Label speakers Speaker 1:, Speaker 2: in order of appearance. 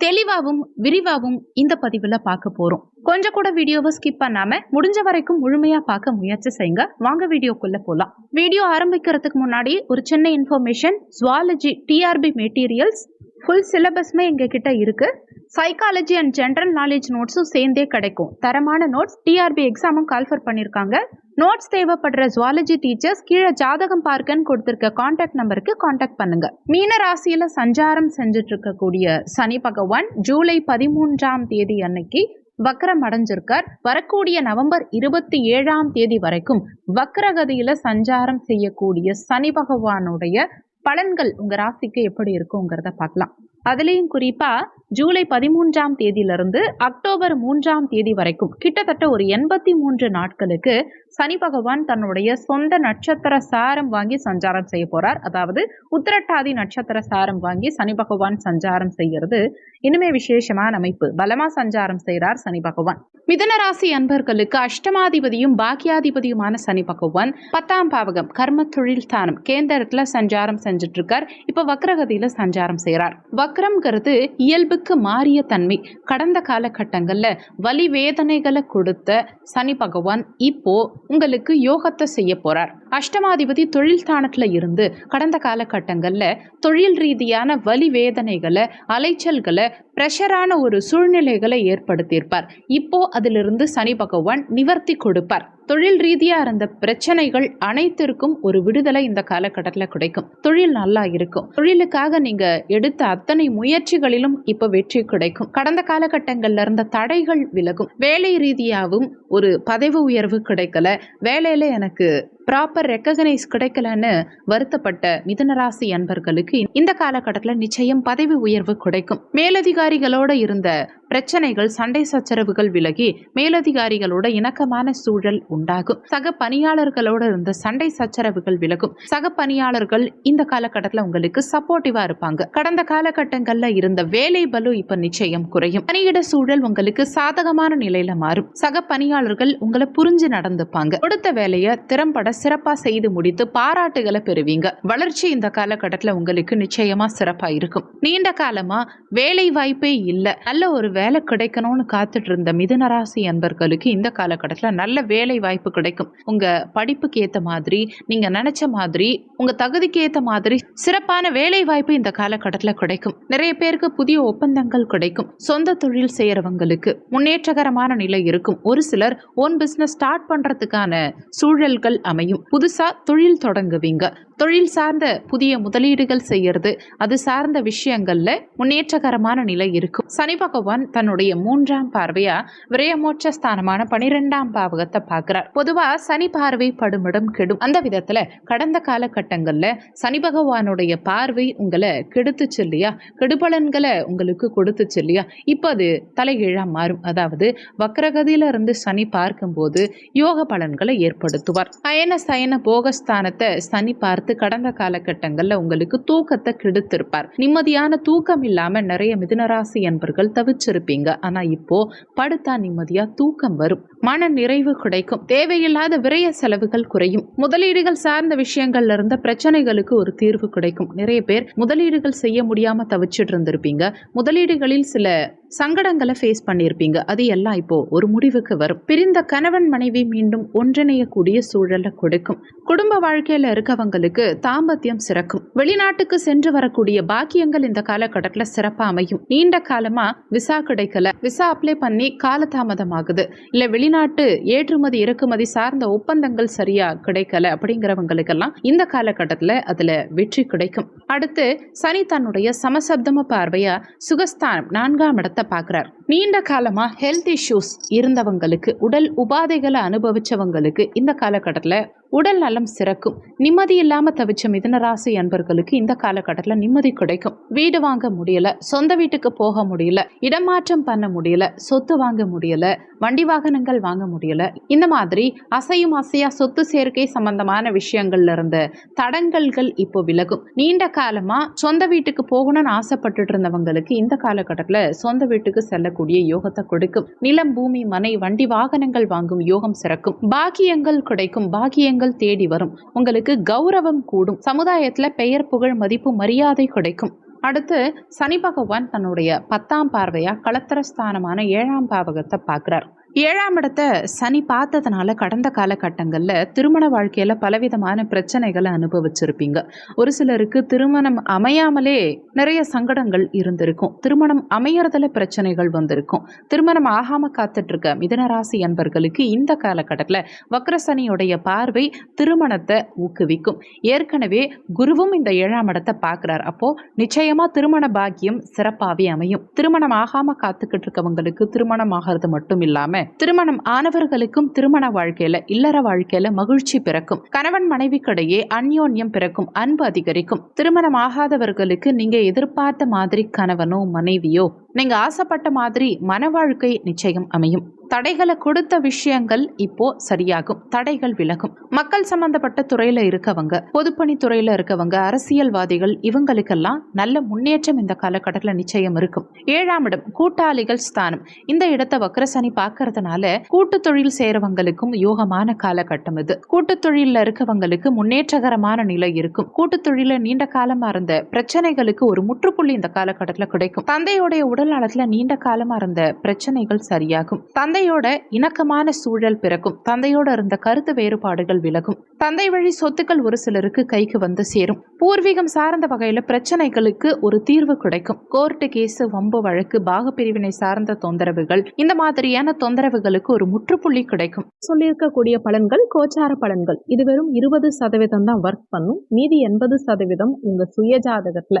Speaker 1: தெளிவாகவும் விரிவாகவும் இந்த பதிவில் பார்க்க போகிறோம் கொஞ்சம் கூட வீடியோவை ஸ்கிப் பண்ணாம முடிஞ்ச வரைக்கும் முழுமையா பார்க்க முயற்சி செய்யுங்க. வாங்க வீடியோக்குள்ள போலாம். வீடியோ ஆரம்பிக்கிறதுக்கு முன்னாடி ஒரு சின்ன information zoology TRB materials full சிலபஸ்மே எங்ககிட்ட இருக்குது சைக்காலஜி அண்ட் ஜென்ரல் நாலேஜ் நோட்ஸும் சேர்ந்தே கிடைக்கும். தரமான நோட்ஸ் டிஆர்பி எக்ஸாமும் கால்ஃபர் பண்ணியிருக்காங்க நோட்ஸ் தேவைப்படுற ஜுவாலஜி டீச்சர்ஸ் கீழே ஜாதகம் பார்க்கன்னு கொடுத்துருக்க காண்டாக்ட் நம்பருக்கு காண்டாக்ட் பண்ணுங்க. மீன ராசியில சஞ்சாரம் செஞ்சுட்டு இருக்கக்கூடிய சனி பகவான் ஜூலை பதிமூன்றாம் தேதி அன்னைக்கு வக்ரம் அடைஞ்சிருக்கார். வரக்கூடிய நவம்பர் இருபத்தி ஏழாம் தேதி வரைக்கும் வக்ரகதியில சஞ்சாரம் செய்யக்கூடிய சனி பகவானுடைய பலன்கள் உங்க ராசிக்கு எப்படி இருக்குங்கிறத பார்க்கலாம். அதுலேயும் குறிப்பா ஜூலை பதிமூன்றாம் தேதியிலிருந்து அக்டோபர் மூன்றாம் தேதி வரைக்கும் கிட்டத்தட்ட ஒரு எண்பத்தி மூன்று நாட்களுக்கு சனி பகவான் தன்னுடைய சொந்த நட்சத்திர சாரம் வாங்கி சஞ்சாரம் செய்ய போறார். அதாவது உத்திரட்டாதி நட்சத்திர சாரம் வாங்கி சனி பகவான் சஞ்சாரம் செய்கிறது. இனிமே விசேஷமான அமைப்பு. பலமா சஞ்சாரம் செய்கிறார் சனி பகவான். மிதன ராசி அன்பர்களுக்கு அஷ்டமாதிபதியும் பாக்கியாதிபதியுமான சனி பகவான் பத்தாம் பாவகம் கர்ம தொழில் தானம் கேந்திரத்துல சஞ்சாரம் செஞ்சுட்டு இருக்கார் இப்ப வக்ரகதியில சஞ்சாரம் செய்கிறார். வக்ரம்ங்கிறது இயல்புக்கு மாறிய தன்மை. கடந்த காலகட்டங்கள்ல வலி வேதனைகளை கொடுத்த சனி பகவான் இப்போ உங்களுக்கு யோகத்தை செய்ய போறார். அஷ்டமாதிபதி தொழில் ஸ்தானத்துல இருந்து கடந்த காலகட்டங்களில் தொழில் ரீதியான வலி வேதனைகளை அலைச்சல்களை ப்ரெஷரான ஒரு சூழ்நிலைகளை ஏற்படுத்தியிருப்பார். இப்போ அதிலிருந்து சனி பகவான் நிவர்த்தி கொடுப்பார். தொழில் ரீதியா இருந்த பிரச்சனைகள் அனைத்திற்கும் ஒரு விடுதலை இந்த காலகட்டத்தில் கிடைக்கும். தொழில் நல்லா இருக்கும். தொழிலுக்காக நீங்க எடுத்த அத்தனை முயற்சிகளிலும் இப்ப வெற்றி கிடைக்கும். கடந்த காலகட்டங்கள்ல இருந்த தடைகள் விலகும். வேலை ரீதியாகவும் ஒரு பதவி உயர்வு கிடைக்கல. வேலையில எனக்கு ப்ராப்பர் ரெக்ககனைஸ் கிடைக்கலன்னு வருத்தப்பட்ட மிதனராசி அன்பர்களுக்கு இந்த காலகட்டத்தில் நிச்சயம் பதவி உயர்வு கிடைக்கும். மேலதிகாரிகளோட இருந்த பிரச்சனைகள் சண்டை சச்சரவுகள் விலகி மேலதிகாரிகளோட இணக்கமான சூழல் உண்டாகும். சக பணியாளர்களோட இருந்த சண்டை சச்சரவுகள் விலகும். சக பணியாளர்கள் இந்த காலகட்டத்தில் உங்களுக்கு சப்போர்ட்டிவா இருப்பாங்க. கடந்த காலகட்டங்கள்ல இருந்த வேலை பலு இப்ப நிச்சயம் குறையும். பணியிட சூழல் உங்களுக்கு சாதகமான நிலையில மாறும். சக பணியாளர்கள் உங்களை புரிஞ்சு நடந்துப்பாங்க. கொடுத்த வேலையை திறம்பட சிறப்பா செய்து முடித்து பாராட்டுகளை பெறுவீங்க. வளர்ச்சி இந்த காலகட்டத்தில் உங்களுக்கு நிச்சயமா சிறப்பா இருக்கும். நீண்ட காலமா வேலை வாய்ப்பே இல்லை. நல்ல ஒரு வேலை கிடைக்கணும்னு காத்துட்டு இருந்த மிதுனராசி அன்பர்களுக்கு இந்த காலகட்டத்தில் நல்ல வேலை வாய்ப்பு கிடைக்கும். உங்க படிப்புக்கு ஏத்த மாதிரி நீங்க நினைச்ச மாதிரி உங்க தகுதிக்கு ஏத்த மாதிரி சிறப்பான வேலை வாய்ப்பு இந்த காலகட்டத்தில் கிடைக்கும். நிறைய பேருக்கு புதிய ஒப்பந்தங்கள் கிடைக்கும். சொந்த தொழில் செய்யறவங்களுக்கு முன்னேற்றகரமான நிலை இருக்கும். ஒரு சிலர் ஓன் பிசினஸ் ஸ்டார்ட் பண்றதுக்கான சூழல்கள் அமையும். புதுசா தொழில் தொடங்குவீங்க. தொழில் சார்ந்த புதிய முதலீடுகள் செய்யறது அது சார்ந்த விஷயங்கள்ல முன்னேற்றகரமான நிலை இருக்கும். சனி பகவான் தன்னுடைய மூன்றாம் பார்வையா விரயமோட்ச ஸ்தானமான பனிரெண்டாம் பாவகத்தை பார்க்கிறார். பொதுவா சனி பார்வை படுமிடம் கெடும். அந்த விதத்துல கடந்த காலகட்டங்கள்ல சனி பகவானுடைய பார்வை உங்களை கெடுத்துச்சு இல்லையா? கெடுபலன்களை உங்களுக்கு கொடுத்துச்சு இல்லையா? இப்போ அது தலைகீழா மாறும். அதாவது வக்ரகதியில இருந்து சனி பார்க்கும்போது யோக பலன்களை ஏற்படுத்துவார். அயன சயன போகஸ்தானத்தை சனி பார்த்து கடந்த காலகட்டங்கள்ல உங்களுக்கு தூக்கத்தை கெடுத்திருப்பார். நிம்மதியான தூக்கம் இல்லாம நிறைய மிதுனராசி என்பர்கள் தவிச்சிருப்பீங்க. ஆனா இப்போ படுத்தா நிம்மதியா தூக்கம் வரும். மன நிறைவு கிடைக்கும். தேவையில்லாத விரய செலவுகள் குறையும். முதலீடுகள் சார்ந்த விஷயங்கள்ல இருந்த பிரச்சனைகளுக்கு ஒரு தீர்வு கிடைக்கும். நிறைய பேர் முதலீடுகள் செய்ய முடியாம தவிச்சிட்டு இருந்திருப்பீங்க. முதலீடுகளில் சில சங்கடங்களை ஃபேஸ் பண்ணியிருப்பீங்க. அது எல்லாம் இப்போ ஒரு முடிவுக்கு வரும். பிரிந்த கணவன் மனைவி மீண்டும் ஒன்றிணையக்கூடிய சூழலை கொடுக்கும். குடும்ப வாழ்க்கையில இருக்கவங்களுக்கு தாம்பத்தியம் சிறக்கும். வெளிநாட்டுக்கு சென்று வரக்கூடிய பாக்கியங்கள் இந்த காலகட்டத்தில் சிறப்பாக அமையும். நீண்ட காலமா விசா கிடைக்கல. விசா அப்ளை பண்ணி காலதாமதமாகுது. இல்ல வெளிநாட்டு ஏற்றுமதி இறக்குமதி சார்ந்த ஒப்பந்தங்கள் சரியா கிடைக்கல அப்படிங்கிறவங்களுக்கெல்லாம் இந்த காலகட்டத்தில் அதுல வெற்றி கிடைக்கும். அடுத்து சனி தன்னுடைய சமசப்தம பார்வையா சுகஸ்தானம் நான்காம் இடத்தை பார்க்குறார். நீண்ட காலமா ஹெல்த் இஷ்யூஸ் இருந்தவங்களுக்கு உடல் உபாதைகளை அனுபவித்தவங்களுக்கு இந்த காலகட்டத்தில் உடல் நலம் சிறக்கும். நிம்மதி இல்லாம தவிச்ச மிதனராசி அன்பர்களுக்கு இந்த காலகட்டத்தில் நிம்மதி கிடைக்கும். வீடு வாங்க முடியல சொந்த வீட்டுக்கு போக முடியல இடமாற்றம் பண்ண முடியல சொத்து வாங்க முடியல வண்டி வாகனங்கள் வாங்க முடியல. இந்த மாதிரி அசையும் அசையா சொத்து சேர்க்கை சம்பந்தமான விஷயங்கள்ல இருந்த தடங்கல்கள் இப்போ விலகும். நீண்ட காலமா சொந்த வீட்டுக்கு போகணும்னு ஆசைப்பட்டுட்டு இருந்தவங்களுக்கு இந்த காலகட்டத்தில் சொந்த வீட்டுக்கு செல்லக்கூடிய யோகத்தை கொடுக்கும். நிலம் பூமி மனை வண்டி வாகனங்கள் வாங்கும் யோகம் சிறக்கும். பாக்கியங்கள் கிடைக்கும். பாக்கியங்கள் தேடி வரும். உங்களுக்கு கௌரவம் கூடும். சமுதாயத்துல பெயர் புகழ் மதிப்பு மரியாதை கிடைக்கும். அடுத்து சனி பகவான் தன்னுடைய பத்தாம் பார்வையா களத்திரஸ்தானமான ஏழாம் பாவகத்தை பார்க்கிறார். ஏழாம் இடத்தை சனி பார்த்ததுனால கடந்த காலகட்டங்களில் திருமண வாழ்க்கையில் பலவிதமான பிரச்சனைகளை அனுபவிச்சிருப்பீங்க. ஒரு சிலருக்கு திருமணம் அமையாமலே நிறைய சங்கடங்கள் இருந்திருக்கும். திருமணம் அமையறதுல பிரச்சனைகள் வந்திருக்கும். திருமணம் ஆகாமல் காத்துட்ருக்க மிதனராசி அன்பர்களுக்கு இந்த காலகட்டத்தில் வக்ரசனியுடைய பார்வை திருமணத்தை ஊக்குவிக்கும். ஏற்கனவே குருவும் இந்த ஏழாம் இடத்தை பார்க்குறார். அப்போது நிச்சயமாக திருமண பாக்கியம் சிறப்பாகவே அமையும். திருமணம் ஆகாமல் காத்துக்கிட்டு இருக்கவங்களுக்கு திருமணம் ஆகிறது மட்டும் இல்லாமல் திருமணம் ஆனவர்களுக்கும் திருமண வாழ்க்கையில இல்லற வாழ்க்கையில மகிழ்ச்சி பிறக்கும். கணவன் மனைவிக்கிடையே அந்யோன்யம் பிறக்கும் அன்பு அதிகரிக்கும். திருமணம் ஆகாதவர்களுக்கு நீங்க எதிர்பார்த்த மாதிரி கணவனோ மனைவியோ நீங்க ஆசைப்பட்ட மாதிரி மன வாழ்க்கை நிச்சயம் அமையும். தடைகளை கொடுத்த விஷயங்கள் இப்போ சரியாகும். தடைகள் விலகும். மக்கள் சம்பந்தப்பட்ட துறையில இருக்கவங்க பொதுப்பணி துறையில இருக்கவங்க அரசியல்வாதிகள் இவங்களுக்கெல்லாம் நல்ல முன்னேற்றம் இந்த காலகட்டத்தில் நிச்சயம் இருக்கும். ஏழாம் இடம் கூட்டாளிகள் ஸ்தானம். இந்த இடத்தை வக்கரசனி பார்க்கறதுனால கூட்டு தொழில் செய்யறவங்களுக்கும் யோகமான காலகட்டம் இது. கூட்டு தொழில இருக்கவங்களுக்கு முன்னேற்றகரமான நிலை இருக்கும். கூட்டு தொழில நீண்ட காலமா இருந்த பிரச்சனைகளுக்கு ஒரு முற்றுப்புள்ளி இந்த காலகட்டத்தில் கிடைக்கும். தந்தையுடைய உடல் நலத்துல நீண்ட காலமா இருந்த பிரச்சனைகள் சரியாகும். தந்தையோட இணக்கமான சூழல் பிறக்கும். தந்தையோட இருந்த கருத்து வேறுபாடுகள் விலகும். தந்தை வழி சொத்துக்கள் ஒரு சிலருக்கு கைக்கு வந்து சேரும். பூர்வீகம் சார்ந்த வகையில பிரச்சனைகளுக்கு ஒரு தீர்வு கிடைக்கும். கோர்ட்டு கேஸ் வம்பு வழக்கு பாகப்பிரிவினை சார்ந்த தொந்தரவுகள் இந்த மாதிரியான தொந்தரவுகளுக்கு ஒரு முற்றுப்புள்ளி கிடைக்கும்.
Speaker 2: சொல்லியிருக்கக்கூடிய பலன்கள் கோச்சார பலன்கள். இது வெறும் இருபது சதவீதம் தான் ஒர்க் பண்ணும். மீதி எண்பது சதவீதம் உங்க சுய ஜாதகத்துல